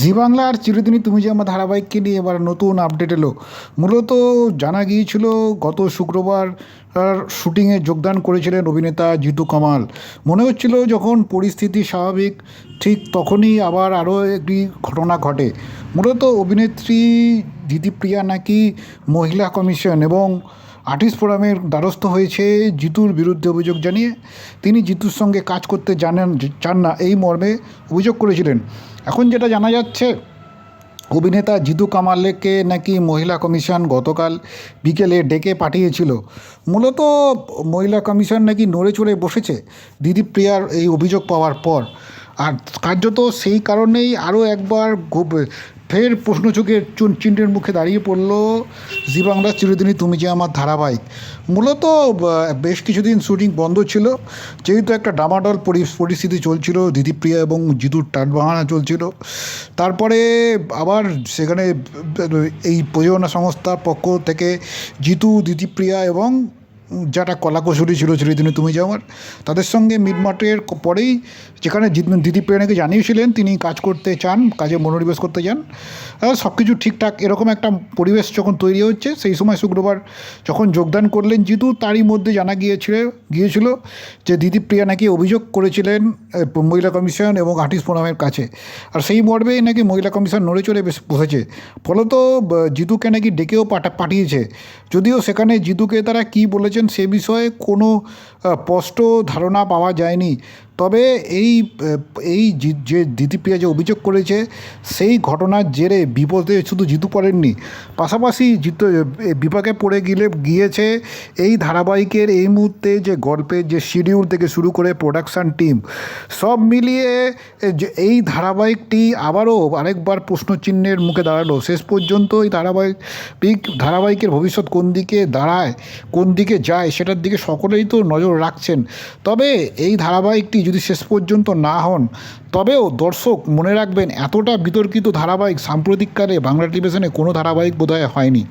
জি বাংলা আর চিরদিনই তুমি যে আমার ধারাবাহিককে নিয়ে এবার নতুন আপডেট এলো, মূলত জানা গিয়েছিল গত শুক্রবার শুটিংয়ে যোগদান করেছিলেন অভিনেতা জিতু কামাল। মনে হচ্ছিল যখন পরিস্থিতি স্বাভাবিক, ঠিক তখনই আবার আরও একটি ঘটনা ঘটে। মূলত অভিনেত্রী দিদিপ্রিয়া নাকি মহিলা কমিশন এবং আর্টিস্ট ফোরামের দ্বারস্থ হয়েছে জিতুর বিরুদ্ধে অভিযোগ জানিয়ে। তিনি জিতুর সঙ্গে কাজ করতে জানেন, চান না এই মর্মে অভিযোগ করেছিলেন। এখন যেটা জানা যাচ্ছে, অভিনেতা জিতু কামালকে নাকি মহিলা কমিশন গতকাল বিকেলে ডেকে পাঠিয়েছিল। মূলত মহিলা কমিশন নাকি নড়ে চড়ে বসেছে দিদি প্রিয়ার এই অভিযোগ পাওয়ার পর। আর কার্যত সেই কারণেই আরও একবার ফের প্রশ্নচোখের চুন- চিহ্নের মুখে দাঁড়িয়ে পড়ল, জি বাংলা চিরদিনই তুমি যে আমার ধারাবাহিক। মূলত বেশ কিছুদিন শুটিং বন্ধ ছিল, যেহেতু একটা ডামাডল পরি- পরিস্থিতি চলছিল দিদিপ্রিয়া এবং জিতুর টাটবাহানা চলছিল। তারপরে আবার সেখানে এই প্রযোজনা সংস্থার পক্ষ থেকে জিতু দিদিপ্রিয়া এবং যারা কলাকুশলী ছিল চিরদিনে তুমি যে আমার তাদের সঙ্গে মিটমাটের পরেই যেখানে দিদিপ্রিয়া নাকি জানিয়েছিলেন, তিনি কাজ করতে চান, কাজে মনোনিবেশ করতে চান সব কিছু ঠিকঠাক, এরকম একটা পরিবেশ যখন তৈরি হচ্ছে, সেই সময় শুক্রবার যখন যোগদান করলেন জিতু, তারই মধ্যে জানা গিয়েছিল গিয়েছিল যে দিদিপ্রিয়া নাকি অভিযোগ করেছিলেন মহিলা কমিশন এবং আর্টিস্ট ফোরামের কাছে। আর সেই মর্মেই নাকি মহিলা কমিশন নড়ে চড়ে বেশ বসেছে। ফলত জিতুকে নাকি ডেকেও পাঠা পাঠিয়েছে। যদিও সেখানে জিতুকে তারা কী বলেছেন সে বিষয়ে কোনো স্পষ্ট ধারণা পাওয়া যায়নি। তবে এই এই যে দিদিপ্রিয়া যে অভিযোগ করেছে, সেই ঘটনার জেরে বিপদে শুধু জিতু পড়েননি, পাশাপাশি জিতু বিপাকে পড়ে গিলে, গিয়েছে এই ধারাবাহিকের এই মুহূর্তে যে গল্পের যে শিডিউল থেকে শুরু করে প্রোডাকশান টিম সব মিলিয়ে এই ধারাবাহিকটি আবারও আরেকবার প্রশ্নচিহ্নের মুখে দাঁড়াল। শেষ পর্যন্ত এই ধারাবাহিক, ধারাবাহিকের ভবিষ্যৎ কোন দিকে দাঁড়ায়, কোন দিকে যায়, সেটার দিকে সকলেই তো নজর রাখছেন। তবে এই ধারাবাহিকটি যদি শেষ পর্যন্ত না হন, তবেও দর্শক মনে রাখবেন এতটা বিতর্কিত ধারাবাহিক সাম্প্রতিককালে বাংলা টেলিভিশনে কোনো ধারাবাহিক বোধহয় হয়নি।